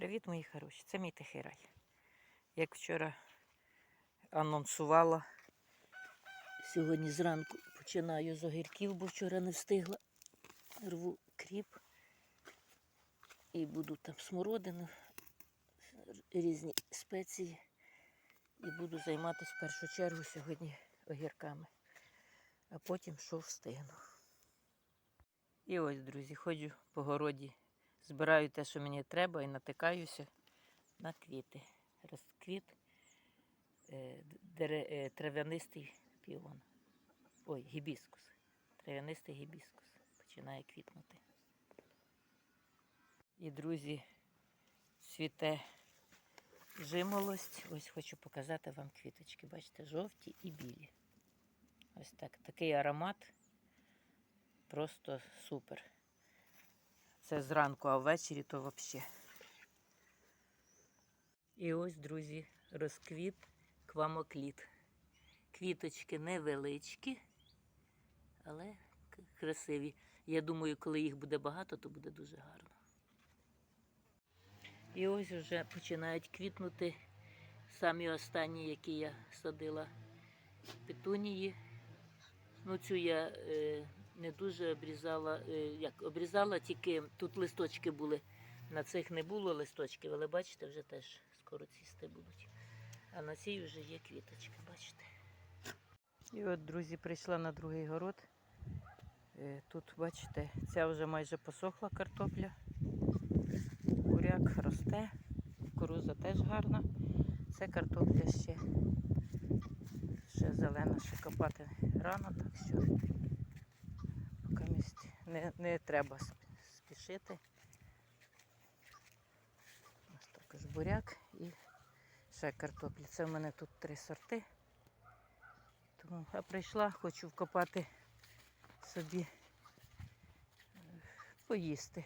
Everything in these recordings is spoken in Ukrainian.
Привіт, мої хороші. Це мій тихий рай. Як вчора анонсувала, сьогодні зранку починаю з огірків, бо вчора не встигла. Рву кріп і буду там смородину, різні спеції. І буду займатися в першу чергу сьогодні огірками. А потім що встигну. І ось, друзі, ходжу по городі, збираю те, що мені треба, і натикаюся на квіти. Розквіт е, е, трав'янистий піон. Ой, гібіскус. Трав'янистий гібіскус. Починає квітнути. І, друзі, цвіте жимолость. Ось хочу показати вам квіточки. Бачите, жовті і білі. Ось так. Такий аромат. Просто супер. Це зранку, а ввечері то взагалі. І ось, друзі, розквіт квамокліт. Квіточки невеличкі, але красиві. Я думаю, коли їх буде багато, то буде дуже гарно. І ось вже починають квітнути самі останні, які я садила петунії. Ну, цю я е, не дуже обрізала. Е, як обрізала, тільки тут листочки були. На цих не було листочків, але бачите, вже теж скоро цвісти будуть. А на цій вже є квіточки, бачите. І от, друзі, прийшла на другий город. Е, Тут, бачите, ця вже майже посохла картопля. Буряк росте, кукуруза теж гарна. Це картопля ще, ще зелена, ще копати рано, так що не, не треба спішити. Ось також буряк і ще картопля. Це в мене тут три сорти. Тому я прийшла, хочу вкопати собі е, поїсти.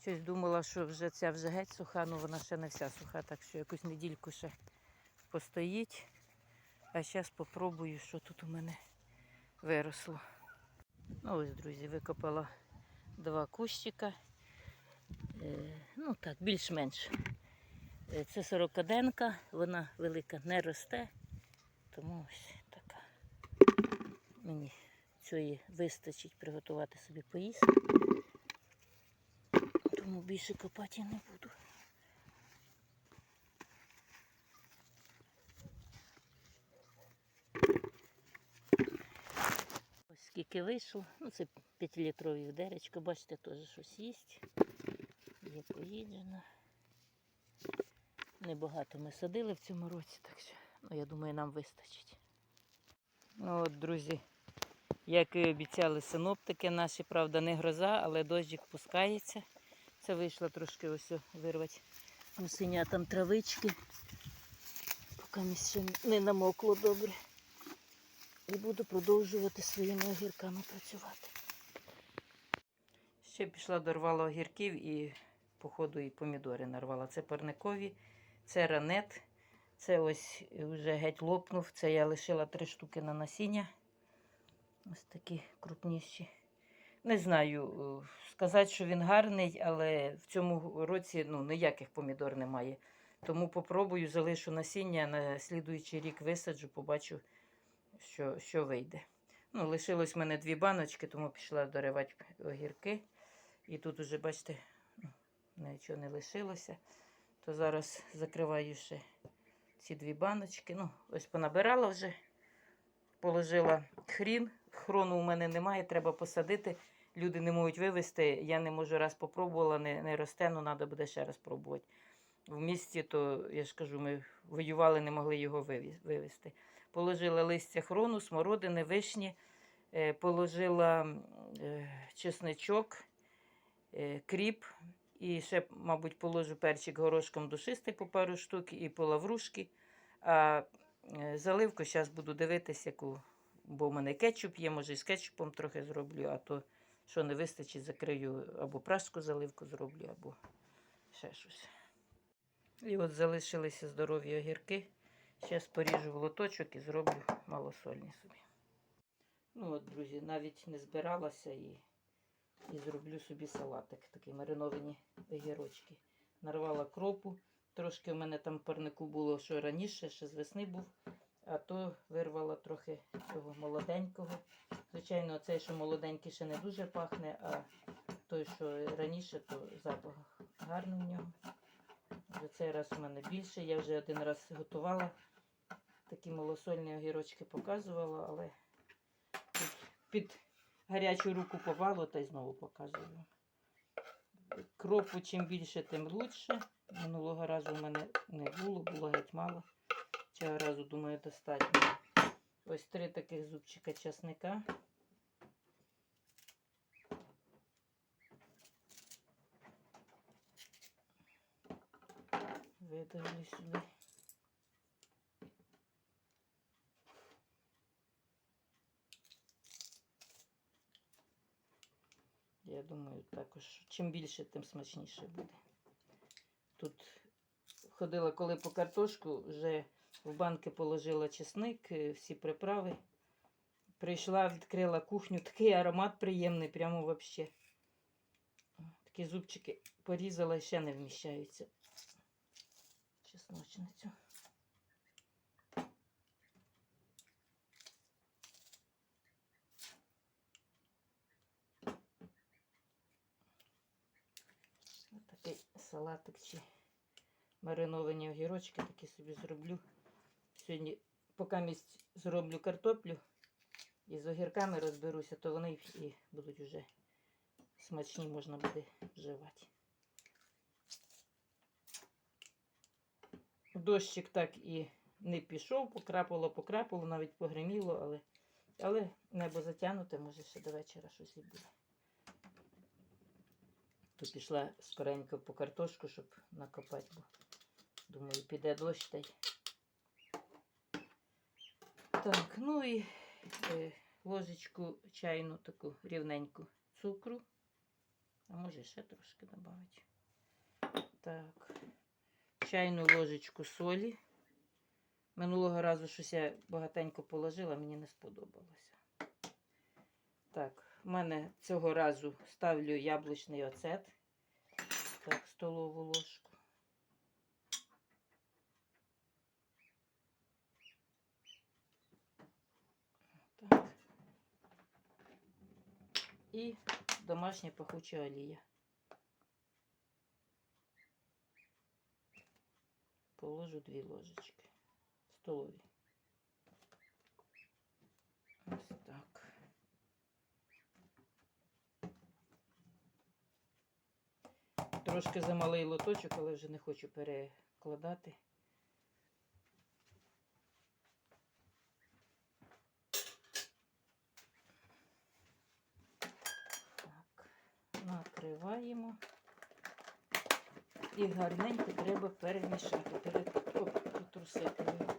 Щось думала, що вже ця вже геть суха, ну вона ще не вся суха, так що якусь недільку ще постоїть. А зараз спробую, що тут у мене виросло. Ну ось, друзі, викопала два кущика. Е, ну так, більш-менш. Е, Це сорокаденка, вона велика не росте, тому ось така. Мені цієї вистачить приготувати собі поїсти. Тому більше копати я не буду. Скільки вийшло. Ну, це 5-літрові відеречко. Бачите, теж щось їсть. Є поїджено. Небагато ми садили в цьому році, так що ну, я думаю, нам вистачить. Ну от, друзі, як і обіцяли синоптики наші, правда, не гроза, але дощик пускається. Це вийшло трошки ось вирвати гусеня там травички, поки мені ще не намокло добре. І буду продовжувати своїми огірками працювати. Ще пішла дорвала огірків і, походу, і помідори нарвала. Це парникові, це ранет. Це ось вже геть лопнув. Це я лишила три штуки на насіння. Ось такі крупніші. Не знаю, е, сказати, що він гарний, але в цьому році ну, ніяких помідор немає. Тому попробую, залишу насіння, на слідуючий рік висаджу, побачу, що, що вийде. Ну, лишилось в мене дві баночки, тому пішла доривати огірки. І тут уже, бачите, ну, нічого не лишилося. То зараз закриваю ще ці дві баночки. Ну, ось понабирала вже, положила хрін. Хрону у мене немає, треба посадити. Люди не можуть вивезти. Я не можу раз попробувала, не, не росте, ну треба буде ще раз пробувати. В місті, то я ж кажу, ми воювали, не могли його вивезти. Положила листя хрону, смородини, вишні, е, положила е, чесничок, е, кріп. І ще, мабуть, положу перчик горошком душистий по пару штук і по лаврушки. А заливку зараз буду дивитися, яку, бо в мене кетчуп є, може і з кетчупом трохи зроблю, а то що не вистачить, закрию або пражську заливку зроблю, або ще щось. І от залишилися здорові огірки. Зараз поріжу в лоточок і зроблю малосольні собі. Ну от, друзі, навіть не збиралася і, і зроблю собі салатик, такі мариновані огірочки. нарвала кропу. Трошки в мене там парнику було, що раніше, ще з весни був, а то вирвала трохи цього молоденького. Звичайно, цей, що молоденький, ще не дуже пахне, а той, що раніше, то запах гарний в нього. Вже цей раз у мене більше. Я вже один раз готувала. Такі малосольні огірочки показувала, але тут під гарячу руку попало та й знову показую. Кропу чим більше, тим лучше. Минулого разу в мене не було, було геть мало. Цього разу, думаю, достатньо. Ось три таких зубчика часника. Видавлю сюди. Я думаю, також чим більше, тим смачніше буде. Тут ходила коли по картошку, вже в банки положила чесник, е, всі приправи. Прийшла, відкрила кухню, такий аромат приємний, прямо вообще. Такі зубчики порізала і ще не вміщаються. Чесночницю. Такий салатик чи мариновані огірочки такі собі зроблю. Сьогодні, поки місць зроблю картоплю і з огірками розберуся, то вони і будуть вже смачні, можна буде вживати. Дощик так і не пішов, покрапало, покрапало, навіть погриміло, але, але небо затягнуте, може ще до вечора щось і буде. То пішла скоренько по картошку, щоб накопати, бо думаю, піде дощ та й. Так, ну і е, ложечку чайну таку рівненьку цукру. А може ще трошки додати. Так, чайну ложечку солі. Минулого разу щось я багатенько положила, мені не сподобалося. Так, в мене цього разу ставлю яблучний оцет. Так, столову ложку. Так. І домашня пахуча олія. Положу дві ложечки столові. Ось так. Трошки замалий лоточок, але вже не хочу перекладати. Так, накриваємо. І гарненько треба перемішати, притрусити його.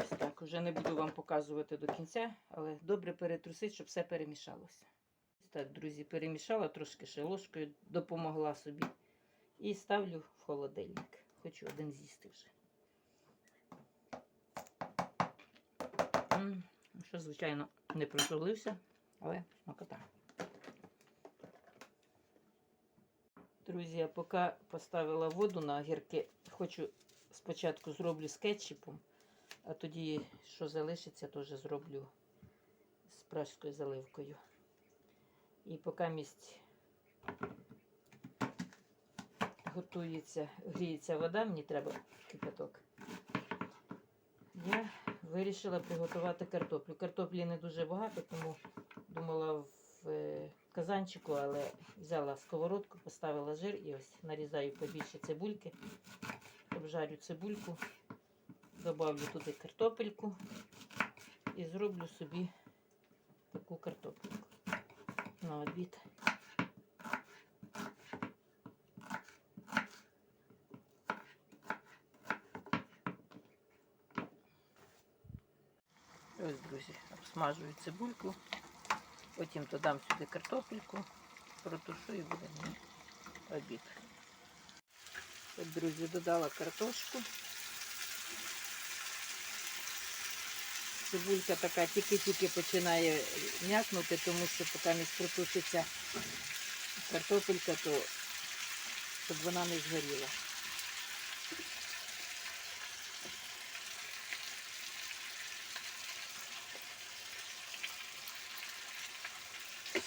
Ось так. Вже не буду вам показувати до кінця, але добре перетрусити, щоб все перемішалося. Ось так, друзі, перемішала, трошки ще ложкою допомогла собі. І ставлю в холодильник. Хочу один з'їсти вже. Що, звичайно, не прожулився, але смакота. Друзі, я поки поставила воду на огірки, хочу спочатку зроблю з кетчупом, а тоді, що залишиться, теж зроблю з пражською заливкою. І поки місць готується, гріється вода, мені треба кипяток. Я вирішила приготувати картоплю. Картоплі не дуже багато, тому думала в е, казанчику, але взяла сковородку, поставила жир і ось нарізаю побільше цибульки. Обжарю цибульку, добавлю туди картопельку і зроблю собі таку картопельку на обід. Ось, друзі, обсмажую цибульку, потім додам сюди картопельку, протушу і буде мені обід. От, друзі, додала картошку. цибулька така тільки-тільки починає м'якнути, тому що поки не протушиться картопелька, то щоб вона не згоріла.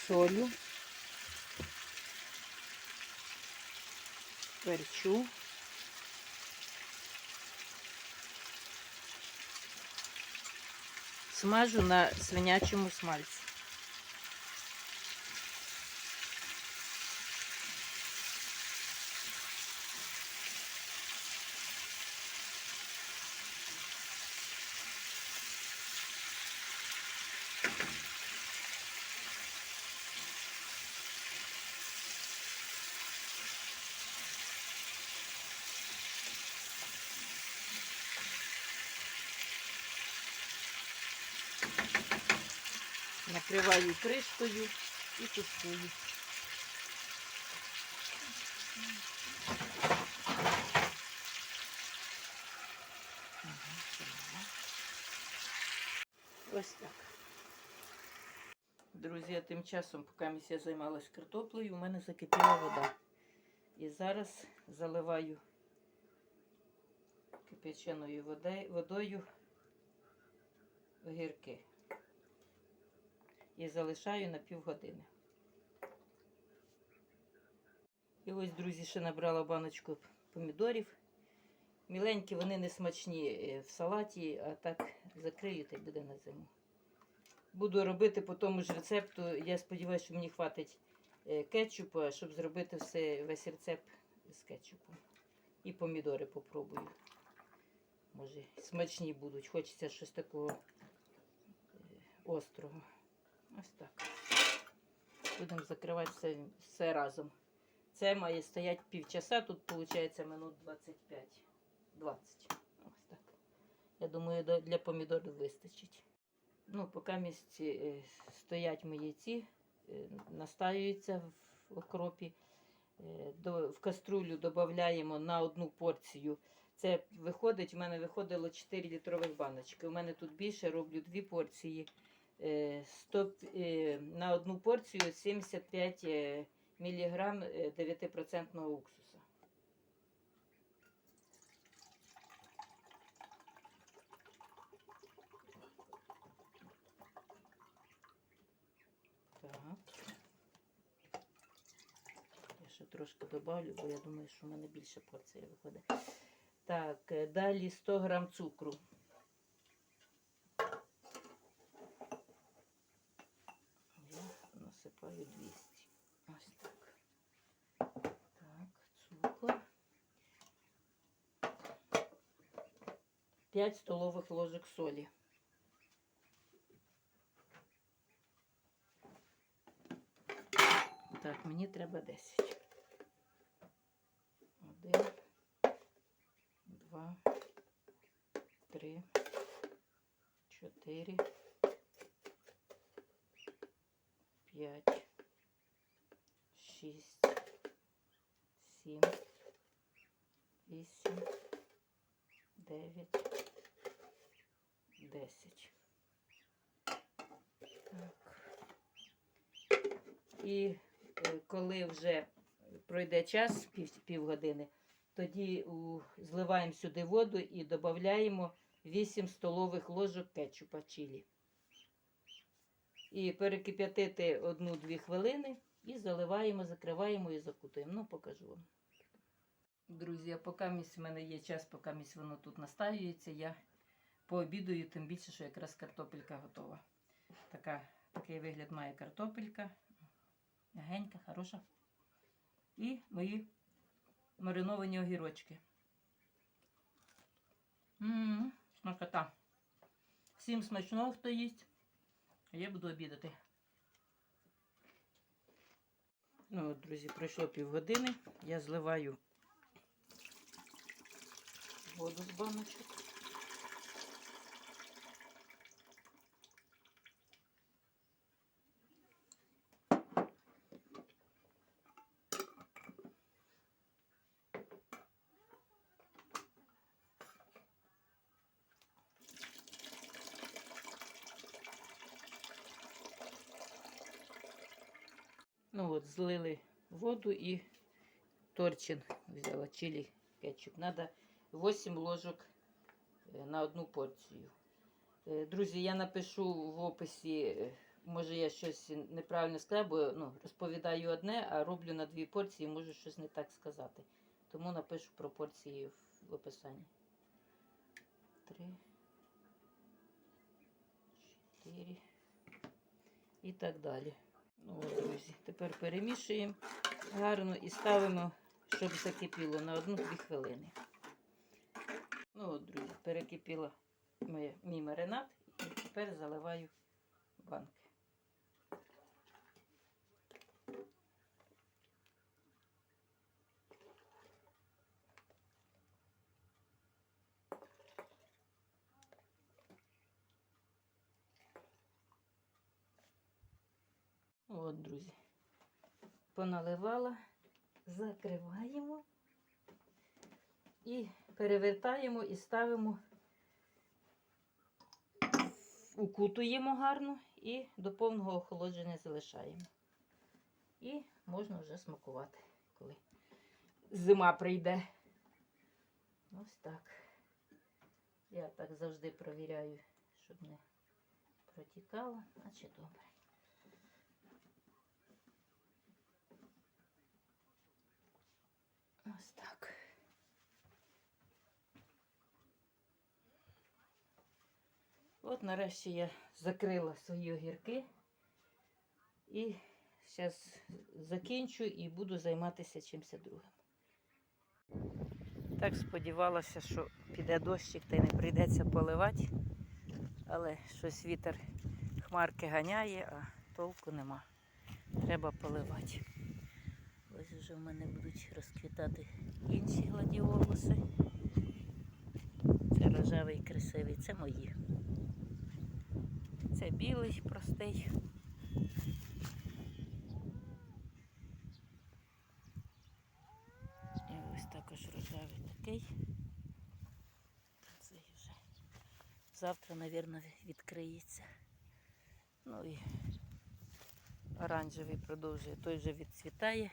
Солю. Перчу. Смажу на свинячому смальці. Накриваю кришкою і тушкую. Ось так. Друзі, тим часом, поки я займалась картоплею, у мене закипіла вода. І зараз заливаю кипяченою водою огірки і залишаю на півгодини. І ось, друзі, ще набрала баночку помідорів. Міленькі, вони не смачні е, в салаті, а так закрию та й буде на зиму. Буду робити по тому ж рецепту. Я сподіваюся, що мені хватить е, кетчупу, щоб зробити все, весь рецепт з кетчупом. І помідори попробую. Може, смачні будуть. Хочеться щось такого е, острого. Ось так. Будемо закривати все, все разом. Це має стояти півчаса, тут виходить минут 25. 20. Ось так. Я думаю, для помідорів вистачить. Ну, поки місць е, стоять мої ці, е, настаюються в окропі. Е, в каструлю додаємо на одну порцію. Це виходить, у мене виходило 4 літрових баночки. У мене тут більше роблю дві порції. Е, 100, е, на одну порцію 75 е, мг 9% уксуса. Я ще трошки добавлю, бо я думаю, що в мене більше порція виходить. Так, е, далі 100 грам цукру. Я насипаю 200. Ось так. Так, цукор. 5 столових ложок солі. Так, мені треба 10. Один, два, три, чотири, п'ять, шість, сім, вісім, дев'ять, десять. Так. І е, коли вже пройде час, пів, півгодини, тоді у, зливаємо сюди воду і додаємо 8 столових ложок кетчупа чилі. І перекип'ятити 1-2 хвилини і заливаємо, закриваємо і закутуємо. Ну, покажу вам. Друзі, а поки в мене є час, поки місць воно тут настаюється, я пообідаю, тим більше, що якраз картопелька готова. Така, такий вигляд має картопелька. Мягенька, хороша. І мої мариновані огірочки. Ммм, смакота. Всім смачного, хто їсть. А я буду обідати. Ну, от, друзі, пройшло півгодини. Я зливаю воду з баночок. Ну от, злили воду і торчин взяла, чилі кетчуп. Надо 8 ложок е, на одну порцію. Е, Друзі, я напишу в описі, е, може я щось неправильно сказав, бо ну, розповідаю одне, а роблю на дві порції, можу щось не так сказати. Тому напишу пропорції в- в описанні. Три, чотири і так далі. Ну, от, друзі, тепер перемішуємо гарно і ставимо, щоб закипіло на одну-дві хвилини. Ну от, друзі, перекипіла моя, мій маринад і тепер заливаю банки. От, друзі. Поналивала, закриваємо і перевертаємо і ставимо, укутуємо гарно і до повного охолодження залишаємо. І можна вже смакувати, коли зима прийде. Ось так. Я так завжди провіряю, щоб не протікало, наче добре. Ось так. От нарешті я закрила свої огірки і зараз закінчу і буду займатися чимось другим. Так сподівалася, що піде дощик та й не прийдеться поливати, але щось вітер хмарки ганяє, а толку нема. Треба поливати. Вже в мене будуть розквітати інші гладіолуси. Це рожевий красивий, це мої. Це білий простий. І ось також рожевий такий. Цей вже завтра, мабуть, відкриється. Ну і оранжевий продовжує, той вже відцвітає.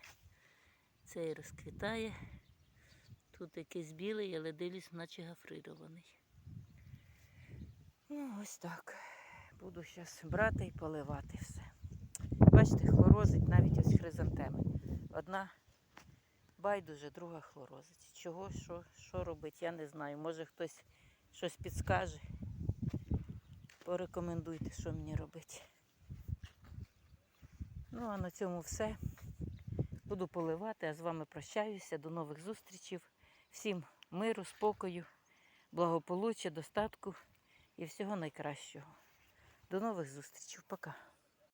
Цей розквітає. Тут якийсь білий, але дивлюсь, наче гофрирований. Ну, ось так. Буду зараз брати і поливати все. Бачите, хлорозить навіть ось хризантеми. Одна байдуже, друга хлорозить. Чого, що, що робить, я не знаю. Може хтось щось підскаже. Порекомендуйте, що мені робити. Ну, а на цьому все. Буду поливати, а з вами прощаюся. До нових зустрічей. Всім миру, спокою, благополуччя, достатку і всього найкращого. До нових зустрічей. Пока.